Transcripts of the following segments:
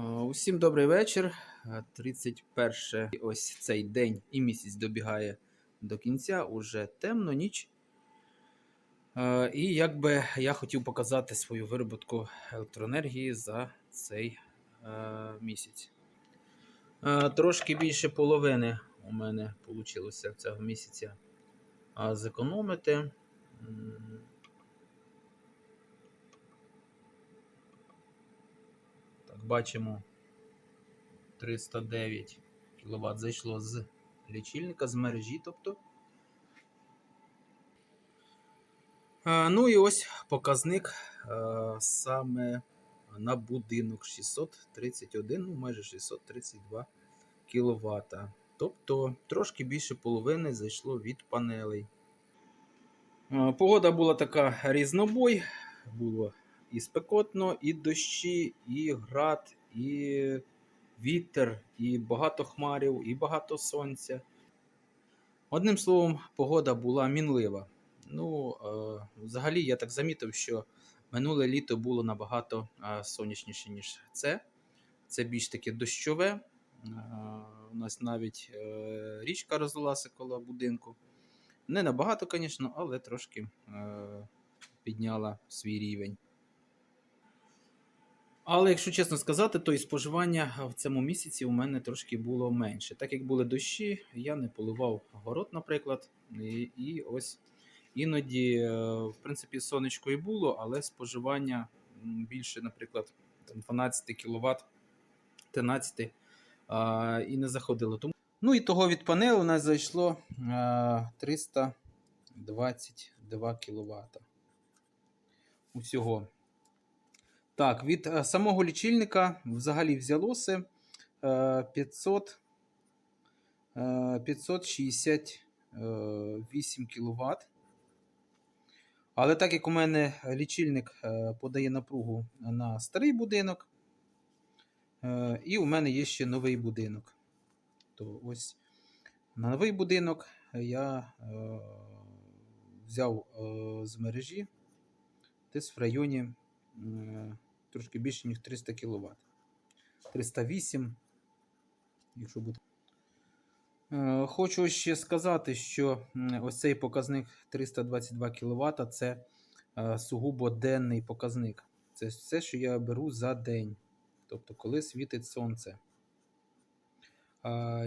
Е, Усім добрий вечір. Е, 31 ось цей день і місяць добігає до кінця, уже темно, ніч. Е, І якби я хотів показати свою вироботку електроенергії за цей е, місяць. Е, Трошки більше половини у мене вийшло цього місяця зекономити. М, Так, бачимо 309 кВт зайшло з лічильника, з мережі, тобто. Ну і ось показник саме на будинок 631, ну майже 632 кВт. Тобто трошки більше половини зайшло від панелей. Погода була така різнобой. Було і спекотно, і дощі, і град, і вітер, і багато хмарів, і багато сонця. Одним словом, погода була мінлива. Ну, е, взагалі, я так замітив, що минуле літо було набагато е, сонячніше, ніж це. Це більш таке дощове. Е, у нас навіть річка розлилася коло будинку. Не набагато, звісно, але трошки підняла свій рівень. Але якщо чесно сказати, то і споживання в цьому місяці у мене трошки було менше. Так як були дощі, я не поливав город, наприклад. І, і ось іноді, е, в принципі, сонечко і було, але споживання більше, наприклад, 12 кВт, 13 а, і не заходило. Тому... Ну і того від панелі у нас зайшло а, 322 кВт. Усього. Так, від е, самого лічильника взагалі взялося е, 500, е, 568 кВт. Але так як у мене лічильник е, подає напругу на старий будинок, е, і у мене є ще новий будинок. То ось на новий будинок я взяв з мережі десь в районі трошки більше, ніж 300 кВт. 308, якщо бути. Е, Хочу ще сказати, що ось цей показник 322 кВт це е, сугубо денний показник. Це все, що я беру за день, тобто коли світить сонце.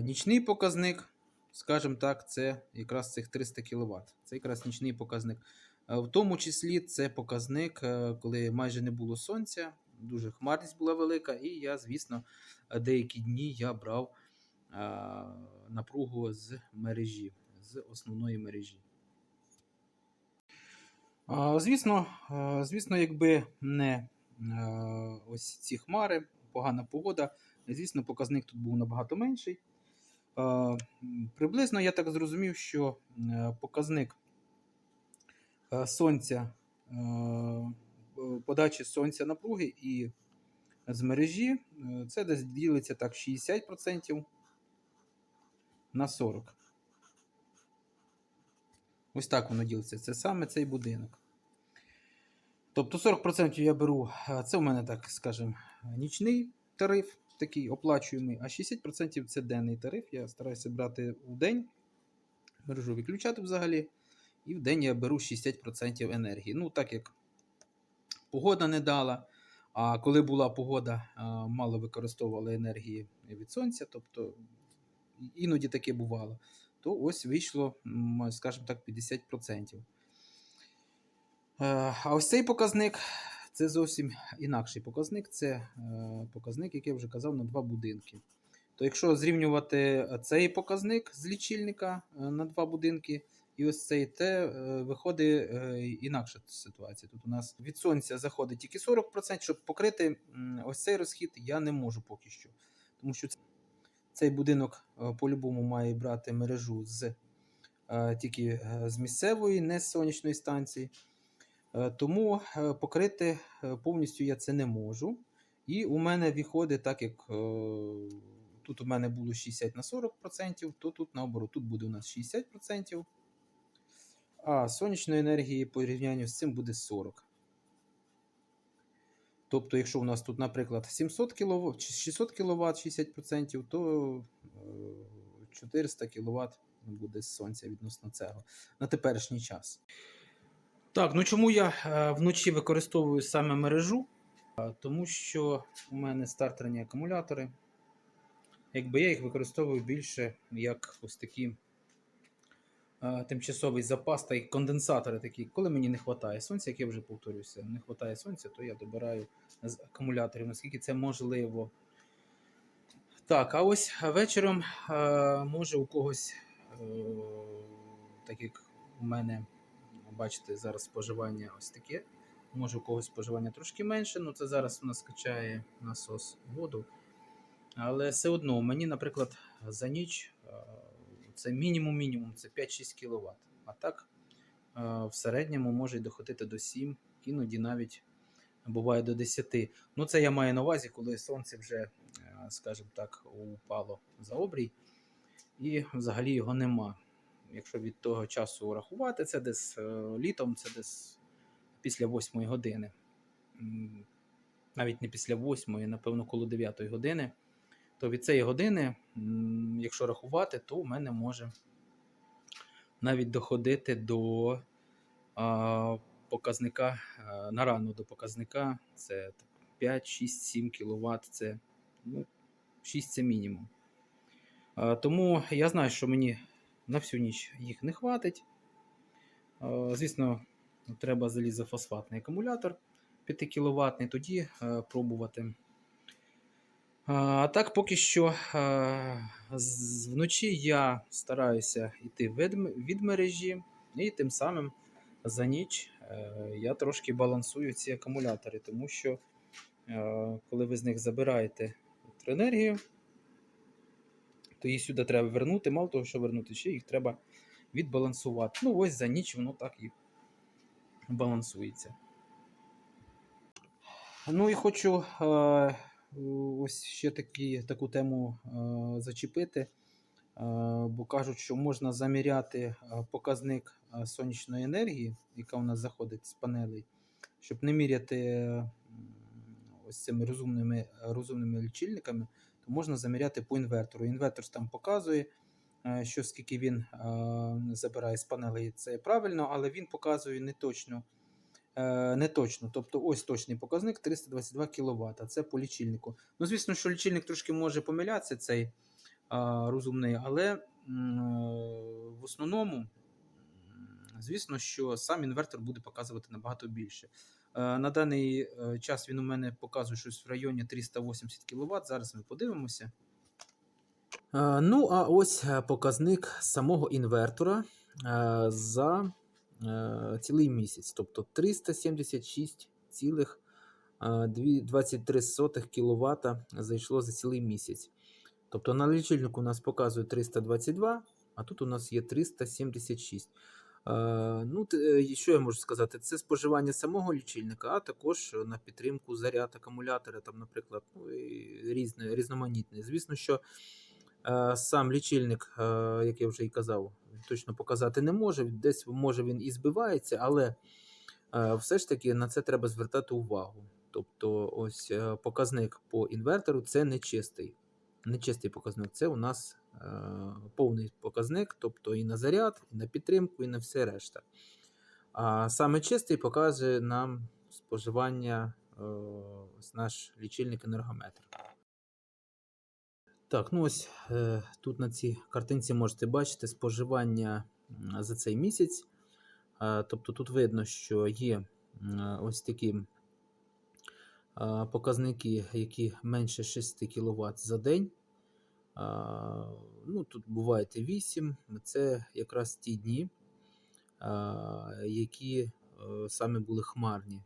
Нічний показник, скажімо так, це якраз цих 300 кВт. Це якраз нічний показник. Е, В тому числі це показник, е, коли майже не було сонця, дуже хмарність була велика, і я, звісно, деякі дні я брав е, напругу з мережі, з основної мережі. Звісно, звісно, якби не ось ці хмари, погана погода, звісно, показник тут був набагато менший. Приблизно я так зрозумів, що показник сонця, е, подачі сонця напруги і з мережі, е, це десь ділиться так 60% на 40. Ось так воно ділиться. Це саме цей будинок. Тобто 40% я беру, е, це у мене, так скажемо, нічний тариф, такий оплачуємий, а 60% це денний тариф. Я стараюся брати в день, мережу виключати взагалі. І в день я беру 60% енергії. Ну, так як погода не дала, а коли була погода, мало використовували енергії від сонця, тобто іноді таке бувало, то ось вийшло, скажімо так, 50%. Е, А ось цей показник це зовсім інакший показник. Це е, показник, як я вже казав, на два будинки. То якщо зрівнювати цей показник з лічильника е, на два будинки, і ось цей те е, виходить е, інакша ситуація. Тут у нас від сонця заходить тільки 40%, щоб покрити ось цей розхід, я не можу поки що. Тому що цей будинок е, по-любому має брати мережу з тільки з місцевої, не з сонячної станції. Тому покрити повністю я це не можу. І у мене виходить так, як тут у мене було 60 на 40%, то тут наоборот, тут буде у нас 60%. А сонячної енергії по порівнянню з цим буде 40. Тобто, якщо у нас тут, наприклад, 700 кВт, 600 кВт 60%, то е, 400 кВт буде з сонця відносно цього на теперішній час. Так, ну чому я е, вночі використовую саме мережу? Е, Тому що у мене стартерні акумулятори. Якби я їх використовую більше як ось такі е, тимчасовий запас та й конденсатори такі. Коли мені не вистачає сонця, як я вже повторюся, не вистачає сонця, то я добираю з акумуляторів, наскільки це можливо. Так, а ось вечором е, може у когось, е, так як у мене, бачите, зараз споживання ось таке. Може у когось споживання трошки менше, ну це зараз у нас качає насос воду. Але все одно, мені, наприклад, за ніч е, це мінімум-мінімум, це 5-6 кВт. А так, е, в середньому може доходити до 7, іноді навіть буває до 10. Ну, це я маю на увазі, коли сонце вже, е, скажімо так, упало за обрій, і взагалі його нема. Якщо від того часу рахувати, це десь е, літом, це десь після 8 години. Навіть не після 8, напевно, коло 9 години. То від цієї години, якщо рахувати, то у мене може навіть доходити до а, показника а, на рану до показника це 5, 6, 7 кВт. Це ну, 6 це мінімум. А, тому я знаю, що мені на всю ніч їх не хватить. А, звісно, треба залізофосфатний акумулятор 5 кВт, тоді е, пробувати. А так, поки що вночі я стараюся йти від, мережі, і тим самим за ніч е, я трошки балансую ці акумулятори, тому що е, коли ви з них забираєте електроенергію, то її сюди треба вернути. Мало того, що вернути, ще їх треба відбалансувати. Ну, ось за ніч воно так і балансується. Ну і хочу е, ось ще такі, таку тему е, зачепити, е, бо кажуть, що можна заміряти е, показник сонячної енергії, яка у нас заходить з панелей, щоб не міряти ось цими розумними, розумними лічильниками, то можна заміряти по інвертору. Інвертор там показує, що скільки він забирає з панелей, це правильно, але він показує не точно. Е, Не точно. Тобто ось точний показник 322 кВт. Це по лічильнику. Ну, звісно, що лічильник трошки може помилятися, цей а, розумний, але е, в основному, звісно, що сам інвертор буде показувати набагато більше. Е, На даний е, час він у мене показує щось в районі 380 кВт. Зараз ми подивимося. Е, Ну, а ось е, показник самого інвертора е, за е, цілий місяць, тобто 376,23 кВт зайшло за цілий місяць. Тобто на лічильнику у нас показує 322, а тут у нас є 376. Е, ну, е, що я можу сказати? Це споживання самого лічильника, а також на підтримку заряд акумулятора, там, наприклад, ну, різне, різноманітне. Звісно, що Е, Сам лічильник, е, як я вже і казав, точно показати не може. Десь може він і збивається, але е, все ж таки на це треба звертати увагу. Тобто, ось е, показник по інвертору це не чистий. Нечистий показник, це у нас е, повний показник, тобто і на заряд, і на підтримку, і на все решта. А саме чистий показує нам споживання е, наш лічильник енергометр. Так, ну ось е, тут на цій картинці можете бачити споживання за цей місяць. Тобто тут видно, що є ось такі показники, які менше 6 кВт за день. Ну, тут бувають і 8. Це якраз ті дні, які е, саме були хмарні.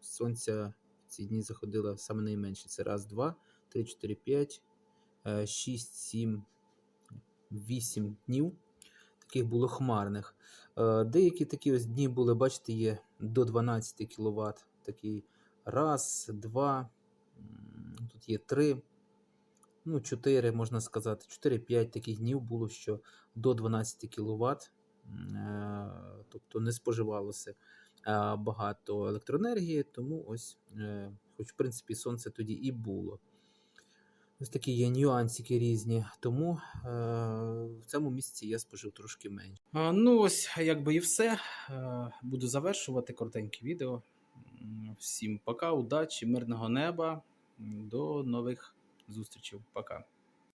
Сонця в ці дні заходило саме найменше. Це раз, два, три, чотири, п'ять. 6, 7, 8 днів. Таких було хмарних. Е, Деякі такі ось дні були, бачите, є до 12 кВт. Такий раз, два, тут є три, ну, 4, можна сказати, 4-5 таких днів було, що до 12 кВт, тобто не споживалося е, багато електроенергії, тому ось е, Хоч, в принципі, сонце тоді і було. Ось такі є нюансики різні. Тому е, в цьому місці я спожив трошки менше. А, Ну, ось якби і все. Е, Буду завершувати коротеньке відео. Всім пока, удачі, мирного неба. До нових зустрічей. Пока.